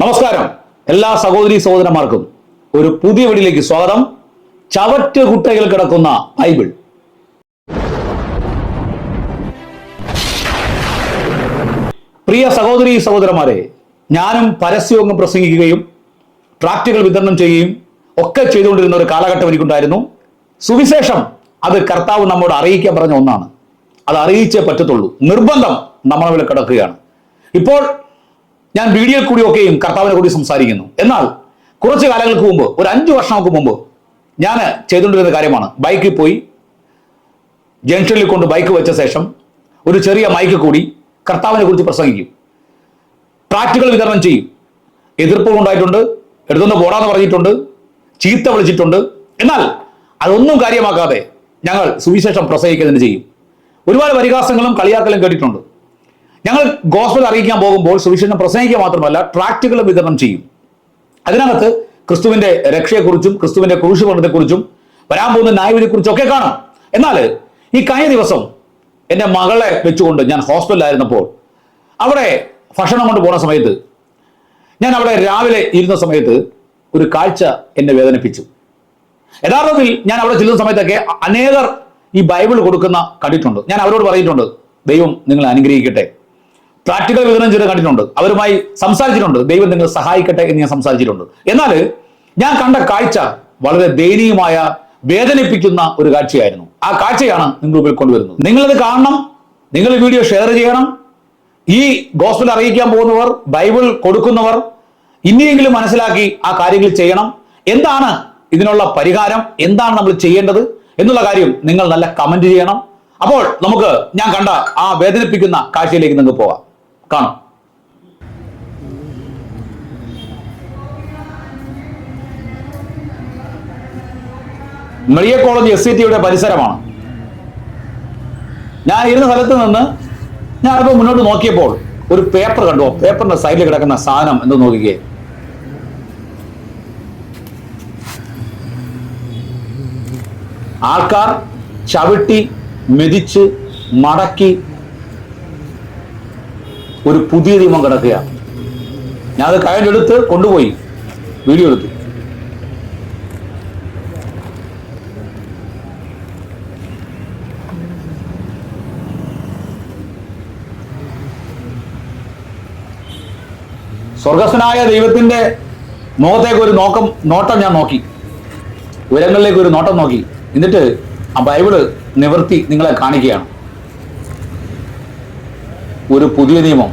നമസ്കാരം. എല്ലാ സഹോദരി സഹോദരന്മാർക്കും ഒരു പുതിയ വീടിലേക്ക് സ്വാഗതം. ചവറ്റ് കുട്ടയിൽ കിടക്കുന്ന ബൈബിൾ. പ്രിയ സഹോദരി സഹോദരന്മാരെ ഞാനും പരസ്യവും പ്രസംഗിക്കുകയും ട്രാക്റ്റുകൾ വിതരണം ചെയ്യുകയും ഒക്കെ ചെയ്തുകൊണ്ടിരുന്ന ഒരു കാലഘട്ടം എനിക്കുണ്ടായിരുന്നു. സുവിശേഷം അത് കർത്താവ് നമ്മോട് അറിയിക്കാൻ പറഞ്ഞ ഒന്നാണ്. അത് അറിയിച്ചേ പറ്റത്തുള്ളൂ. നിർബന്ധം നമ്മളവിടെ കിടക്കുകയാണ്. ഇപ്പോൾ ഞാൻ വീഡിയോയിൽ കൂടിയൊക്കെയും കർത്താവിനെ കൂടി സംസാരിക്കുന്നു. എന്നാൽ കുറച്ച് കാലങ്ങൾക്ക് മുമ്പ് ഒരു അഞ്ച് വർഷങ്ങൾക്ക് മുമ്പ് ഞാൻ ചെയ്തുകൊണ്ടിരുന്ന കാര്യമാണ്. ബൈക്കിൽ പോയി ജംഗ്ഷനിൽ കൊണ്ട് ബൈക്ക് വെച്ച ശേഷം ഒരു ചെറിയ മൈക്ക് കൂടി കർത്താവിനെ കുറിച്ച് പ്രസംഗിക്കും. ട്രാക്റ്റുകൾ വിതരണം ചെയ്യും. എതിർപ്പുകൾ ഉണ്ടായിട്ടുണ്ട് എടുത്തുകൊണ്ട് പോടാന്ന് പറഞ്ഞിട്ടുണ്ട് ചീത്ത വിളിച്ചിട്ടുണ്ട്. എന്നാൽ അതൊന്നും കാര്യമാക്കാതെ ഞങ്ങൾ സുവിശേഷം പ്രസംഗിക്കുന്നതിന് ചെയ്യും. ഒരുപാട് പരിഹാസങ്ങളും കളിയാക്കലും കേട്ടിട്ടുണ്ട്. ഞങ്ങൾ ഗോസ്ബൽ അറിയിക്കാൻ പോകുമ്പോൾ സുവിശേഷം പ്രസംഗിക്കുക മാത്രമല്ല ട്രാക്റ്റുകൾ വിതരണം ചെയ്യും. അതിനകത്ത് ക്രിസ്തുവിന്റെ രക്ഷയെക്കുറിച്ചും ക്രിസ്തുവിന്റെ ക്രൂശുമരണത്തെക്കുറിച്ചും വരാൻ പോകുന്ന ന്യായവിധിയെക്കുറിച്ചും ഒക്കെ കാണാം. എന്നാൽ ഈ കഴിഞ്ഞ ദിവസം എന്റെ മകളെ വെച്ചുകൊണ്ട് ഞാൻ ഹോസ്പിറ്റലിലായിരുന്നപ്പോൾ അവിടെ ഭക്ഷണം കൊണ്ട് പോണ സമയത്ത് ഞാൻ അവിടെ രാവിലെ ഇരുന്ന സമയത്ത് ഒരു കാഴ്ച എന്നെ വേദനിപ്പിച്ചു. യഥാർത്ഥത്തിൽ ഞാൻ അവിടെ ചെല്ലുന്ന സമയത്തൊക്കെ അനേകർ ഈ ബൈബിൾ കൊടുക്കുന്ന കണ്ടിട്ടുണ്ട്. ഞാൻ അവരോട് പറഞ്ഞിട്ടുണ്ട് ദൈവം നിങ്ങളെ അനുഗ്രഹിക്കട്ടെ. പ്രാക്ടിക്കൽ വിവരം ചെയ്ത് കണ്ടിട്ടുണ്ട്. അവരുമായി സംസാരിച്ചിട്ടുണ്ട്. ദൈവം നിങ്ങൾ സഹായിക്കട്ടെ എന്ന് ഞാൻ സംസാരിച്ചിട്ടുണ്ട്. എന്നാൽ ഞാൻ കണ്ട കാഴ്ച വളരെ ദയനീയമായ വേദനിപ്പിക്കുന്ന ഒരു കാഴ്ചയായിരുന്നു. ആ കാഴ്ചയാണ് നിങ്ങൾ മുമ്പിൽ കൊണ്ടുവരുന്നത്. നിങ്ങളത് കാണണം. നിങ്ങൾ വീഡിയോ ഷെയർ ചെയ്യണം. ഈ ഗോസ്ബൽ അറിയിക്കാൻ പോകുന്നവർ ബൈബിൾ കൊടുക്കുന്നവർ ഇനിയെങ്കിലും മനസ്സിലാക്കി ആ കാര്യങ്ങൾ ചെയ്യണം. എന്താണ് ഇതിനുള്ള പരിഹാരം? എന്താണ് നമ്മൾ ചെയ്യേണ്ടത്? എന്നുള്ള കാര്യം നിങ്ങൾ നല്ല കമന്റ് ചെയ്യണം. അപ്പോൾ നമുക്ക് ഞാൻ കണ്ട ആ വേദനിപ്പിക്കുന്ന കാഴ്ചയിലേക്ക് നിങ്ങൾക്ക് പോകാം. കാണാം. മെഡിയ കോളേജ് എസ് സി ടിയുടെ പരിസരമാണ്. ഞാൻ ഇരുന്ന സ്ഥലത്ത് നിന്ന് ഞാൻ അല്പം മുന്നോട്ട് നോക്കിയപ്പോൾ ഒരു പേപ്പർ കണ്ടു. പേപ്പറിന്റെ സൈഡിൽ കിടക്കുന്ന സാധനം എന്ന് നോക്കിക്കേ. ആൾക്കാർ ചവിട്ടി മെതിച്ച് മടക്കി ഒരു പുതിയ നിയമം കിടക്കുകയാണ്. ഞാൻ അത് കയ്യിലെടുത്ത് കൊണ്ടുപോയി. വീഡിയോ എടുത്തു. സ്വർഗസ്വനായ ദൈവത്തിന്റെ മുഖത്തേക്ക് ഒരു നോക്കം നോട്ടം ഞാൻ നോക്കി. ഉയരങ്ങളിലേക്ക് ഒരു നോട്ടം നോക്കി. എന്നിട്ട് ആ ബൈബിൾ നിവർത്തി നിങ്ങളെ കാണിക്കുകയാണ്. ഒരു പുതിയ നിയമം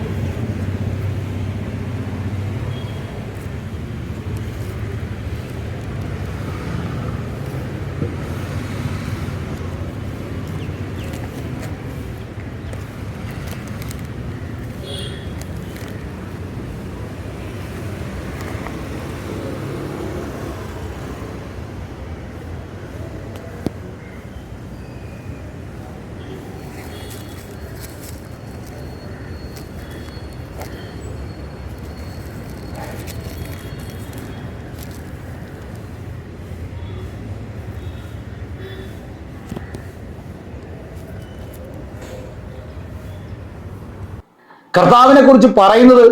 കർത്താവിനെ കുറിച്ച് പറയുന്നത്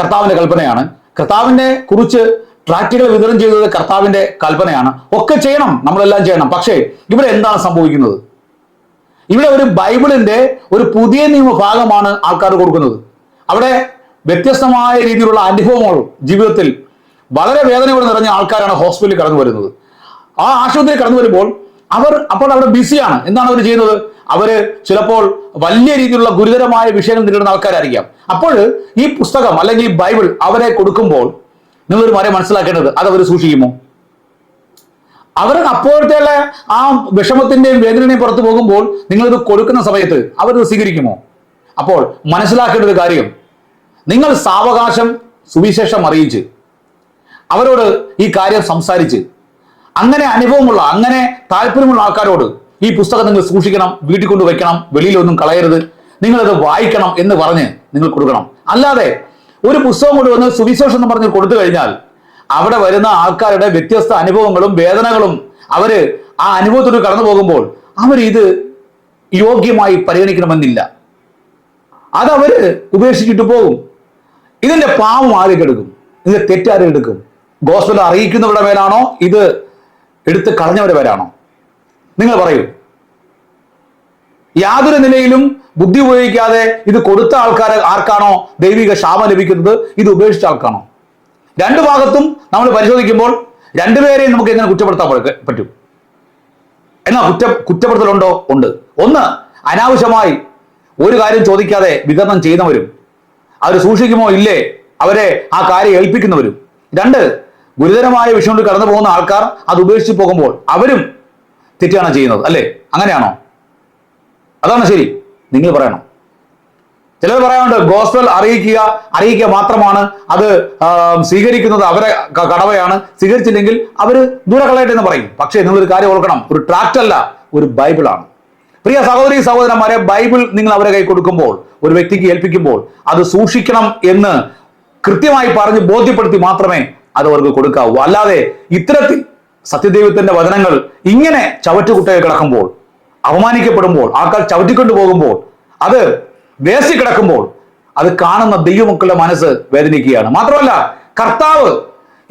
കർത്താവിന്റെ കൽപ്പനയാണ്. കർത്താവിനെ കുറിച്ച് ട്രാക്റ്റുകൾ വിതരണം ചെയ്തത് കർത്താവിന്റെ കൽപ്പനയാണ്. ഒക്കെ ചെയ്യണം നമ്മളെല്ലാം ചെയ്യണം. പക്ഷേ ഇവിടെ എന്താണ് സംഭവിക്കുന്നത്? ഇവിടെ ഒരു ബൈബിളിന്റെ ഒരു പുതിയ നിയമ ഭാഗമാണ് ആൾക്കാർ കൊടുക്കുന്നത്. അവിടെ വ്യത്യസ്തമായ രീതിയിലുള്ള അനുഭവങ്ങൾ ജീവിതത്തിൽ വളരെ വേദനയോട് നിറഞ്ഞ ആൾക്കാരാണ് ഹോസ്പിറ്റലിൽ കടന്നു വരുന്നത് ആ ആശുപത്രിയിൽ കടന്നു വരുമ്പോൾ അവർ അപ്പോൾ അവിടെ ബിസിയാണ്. എന്താണ് അവർ ചെയ്യുന്നത്? അവർ ചിലപ്പോൾ വലിയ രീതിയിലുള്ള ഗുരുതരമായ വിഷയങ്ങൾ നേരിടുന്ന ആൾക്കാരായിരിക്കാം. അപ്പോൾ ഈ പുസ്തകം അല്ലെങ്കിൽ ഈ ബൈബിൾ അവരെ കൊടുക്കുമ്പോൾ നിങ്ങളൊരു മരം മനസ്സിലാക്കേണ്ടത് അത് അവർ സൂക്ഷിക്കുമോ? അവർ അപ്പോഴത്തെ ആ വിഷമത്തിന്റെയും വേദനയുടെയും പുറത്തു പോകുമ്പോൾ നിങ്ങളിത് കൊടുക്കുന്ന സമയത്ത് അവരത് സ്വീകരിക്കുമോ? അപ്പോൾ മനസ്സിലാക്കേണ്ട ഒരു കാര്യം. നിങ്ങൾ സാവകാശം സുവിശേഷം അറിയിച്ച് അവരോട് ഈ കാര്യം സംസാരിച്ച് അങ്ങനെ അനുഭവമുള്ള അങ്ങനെ താല്പര്യമുള്ള ആൾക്കാരോട് ഈ പുസ്തകം നിങ്ങൾ സൂക്ഷിക്കണം വീട്ടിൽ കൊണ്ട് വെക്കണം വെളിയിലൊന്നും കളയരുത്. നിങ്ങളത് വായിക്കണം എന്ന് പറഞ്ഞ് നിങ്ങൾ കൊടുക്കണം. അല്ലാതെ ഒരു പുസ്തകം കൊണ്ട് വന്ന് സുവിശേഷം എന്ന് പറഞ്ഞ് കൊടുത്തു കഴിഞ്ഞാൽ അവിടെ വരുന്ന ആൾക്കാരുടെ വ്യത്യസ്ത അനുഭവങ്ങളും വേദനകളും അവർ ആ അനുഭവത്തിലൂടെ കടന്നു പോകുമ്പോൾ അവരിത് യോഗ്യമായി പരിഗണിക്കണമെന്നില്ല. അതവര് ഉപേക്ഷിച്ചിട്ട് പോകും. ഇതിന്റെ പാവം ആരെടുക്കും ഇതിന്റെ തെറ്റാരെടുക്കും തെറ്റാരും ഗോസ്പൽ അറിയിക്കുന്നവരുടെ മേലാണോ? ഇത് എടുത്ത് കളഞ്ഞവരുടെ പേരാണോ നിങ്ങൾ പറയൂ. യാതൊരു നിലയിലും ബുദ്ധി ഉപയോഗിക്കാതെ ഇത് കൊടുത്ത ആൾക്കാർ ആർക്കാണോ ദൈവിക ശാപം ലഭിക്കുന്നത്? ഇത് ഉപേക്ഷിച്ച ആൾക്കാണോ? രണ്ടു ഭാഗത്തും നമ്മൾ പരിശോധിക്കുമ്പോൾ രണ്ടുപേരെയും നമുക്ക് എങ്ങനെ കുറ്റപ്പെടുത്താൻ പറ്റും? എന്നാ കുറ്റ കുറ്റപ്പെടുത്തലുണ്ടോ? ഉണ്ട്. ഒന്ന് അനാവശ്യമായി ഒരു കാര്യം ചോദിക്കാതെ വിതരണം ചെയ്യുന്നവരും അവർ സൂക്ഷിക്കുമോ? ഇല്ലേ? അവരെ ആ കാര്യം ഏൽപ്പിക്കുന്നവരും. രണ്ട് ഗുരുതരമായ വിഷയങ്ങളിൽ കടന്നു പോകുന്ന ആൾക്കാർ അത് ഉപേക്ഷിച്ച് പോകുമ്പോൾ അവരും തെറ്റാണ് ചെയ്യുന്നത്? അല്ലേ? അങ്ങനെയാണോ? അതാണ് ശരി. നിങ്ങൾ പറയണം. ചിലർ പറയാറുണ്ട് ഗോസ്പൽ അറിയിക്കുക അറിയിക്കുക മാത്രമാണ്. അത് സ്വീകരിക്കുന്നത് അവരെ കടവയാണ് സ്വീകരിച്ചില്ലെങ്കിൽ അവർ ദൂരെ കളയട്ടെ എന്ന് പറയും. പക്ഷേ നിങ്ങളൊരു കാര്യം ഓർക്കണം. ഒരു ട്രാക്റ്റ് അല്ല ഒരു ബൈബിളാണ്. പ്രിയ സഹോദരി സഹോദരന്മാരെ ബൈബിൾ നിങ്ങൾ അവരെ കൈ കൊടുക്കുമ്പോൾ ഒരു വ്യക്തിക്ക് ഏൽപ്പിക്കുമ്പോൾ അത് സൂക്ഷിക്കണം എന്ന് കൃത്യമായി പറഞ്ഞ് ബോധ്യപ്പെടുത്തി മാത്രമേ അത് അവർക്ക് കൊടുക്കാവൂ. അല്ലാതെ ഇത്തരത്തിൽ സത്യദൈവത്തിന്റെ വചനങ്ങൾ ഇങ്ങനെ ചവറ്റുകുട്ടയിൽ കിടക്കുമ്പോൾ അവമാനിക്കപ്പെടുമ്പോൾ ആൾക്കാർ ചവിട്ടിക്കൊണ്ടു പോകുമ്പോൾ അത് വേസി കിടക്കുമ്പോൾ അത് കാണുന്ന ദൈവമക്കളുടെ മനസ്സ് വേദനിക്കുകയാണ്. മാത്രമല്ല കർത്താവ്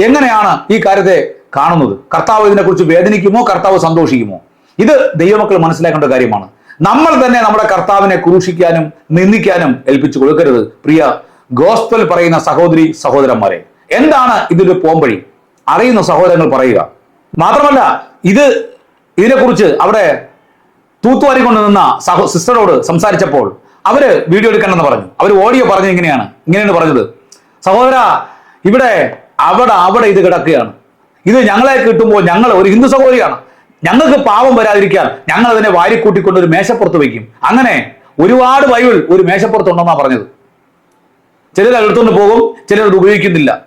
എങ്ങനെയാണ് ഈ കാര്യത്തെ കാണുന്നത്? കർത്താവ് ഇതിനെക്കുറിച്ച് വേദനിക്കുമോ? കർത്താവ് സന്തോഷിക്കുമോ? ഇത് ദൈവമക്കൾ മനസ്സിലാക്കേണ്ട കാര്യമാണ്. നമ്മൾ തന്നെ നമ്മുടെ കർത്താവിനെ ക്രൂശിക്കാനും നിന്ദിക്കാനും ഏൽപ്പിച്ചു കൊടുക്കരുത്. പ്രിയ ഗോസ്പൽ പറയുന്ന സഹോദരി സഹോദരന്മാരെ എന്താണ് ഇതിന്റെ പോംവഴി? അറിയുന്ന സഹോദരങ്ങൾ പറയുക. മാത്രമല്ല ഇത് ഇതിനെക്കുറിച്ച് അവിടെ തൂത്തുവാരി നിന്ന സഹോ സിസ്റ്ററോട് സംസാരിച്ചപ്പോൾ അവർ വീഡിയോ എടുക്കണമെന്ന് പറഞ്ഞു. അവർ ഓഡിയോ പറഞ്ഞത് ഇങ്ങനെയാണ്. ഇങ്ങനെയാണ് പറഞ്ഞത്. സഹോദര ഇവിടെ അവിടെ അവിടെ ഇത് കിടക്കുകയാണ്. ഇത് ഞങ്ങളെ കിട്ടുമ്പോൾ ഞങ്ങൾ ഒരു ഹിന്ദു സഹോദരിയാണ്. ഞങ്ങൾക്ക് പാവം വരാതിരിക്കാൻ ഞങ്ങൾ അതിനെ വാരിക്കൂട്ടിക്കൊണ്ട് ഒരു മേശപ്പുറത്ത് വയ്ക്കും. അങ്ങനെ ഒരുപാട് ബൈബിൾ ഒരു മേശപ്പുറത്ത് മേശപ്പുറത്തുണ്ടെന്നാ പറഞ്ഞത്. ചിലർ എടുത്തുകൊണ്ട് പോകും ചിലർ ഉപയോഗിക്കുന്നില്ല.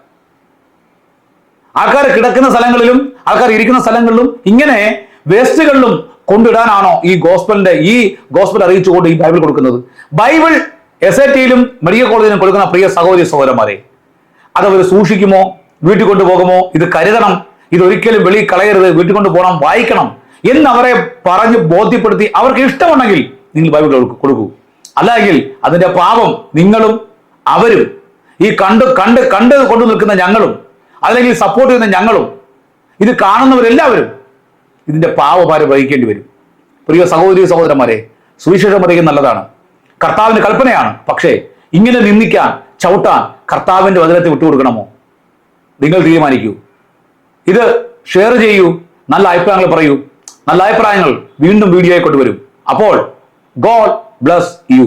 ആൾക്കാർ കിടക്കുന്ന സ്ഥലങ്ങളിലും ആൾക്കാർ ഇരിക്കുന്ന സ്ഥലങ്ങളിലും ഇങ്ങനെ വേസ്റ്റുകളിലും കൊണ്ടിടാനാണോ ഈ ഗോസ്പലിന്റെ ഈ ഗോസ്പൽ അറിയിച്ചുകൊണ്ട് ഈ ബൈബിൾ കൊടുക്കുന്നത്? ബൈബിൾ എസ് എ ടിയിലും മെഡിക്കൽ കോളേജിലും കൊടുക്കുന്ന പ്രിയ സഹോദരി സഹോദരന്മാരെ അതവർ സൂക്ഷിക്കുമോ? വീട്ടിൽ കൊണ്ടുപോകുമോ? ഇത് കരുതണം. ഇതൊരിക്കലും വെളി കളയരുത്. വീട്ടിൽ കൊണ്ടുപോകണം വായിക്കണം എന്ന് അവരെ പറഞ്ഞ് ബോധ്യപ്പെടുത്തി അവർക്ക് ഇഷ്ടമുണ്ടെങ്കിൽ നിങ്ങൾ ബൈബിൾ കൊടുക്കൂ- അല്ലെങ്കിൽ അതിന്റെ പാപം നിങ്ങളും അവരും ഈ കണ്ട് കണ്ട് കണ്ട് കൊണ്ടു നിൽക്കുന്ന ഞങ്ങളും അല്ലെങ്കിൽ സപ്പോർട്ട് ചെയ്യുന്ന ഞങ്ങളും ഇത് കാണുന്നവരെല്ലാവരും ഇതിന്റെ പാവഭാരം വഹിക്കേണ്ടി വരും. പ്രിയ സഹോദരി സഹോദരന്മാരെ സുവിശേഷം അറിയുക നല്ലതാണ്. കർത്താവിന്റെ കൽപ്പനയാണ്. പക്ഷേ ഇങ്ങനെ നിന്ദിക്കാൻ ചവിട്ടാൻ കർത്താവിന്റെ വചനത്തെ വിട്ടുകൊടുക്കണമോ? നിങ്ങൾ തീരുമാനിക്കൂ. ഇത് ഷെയർ ചെയ്യൂ. നല്ല അഭിപ്രായങ്ങൾ പറയൂ. നല്ല അഭിപ്രായങ്ങൾ വീണ്ടും വീഡിയോയെ കൊണ്ടുവരും. അപ്പോൾ ഗോഡ് ബ്ലസ് യു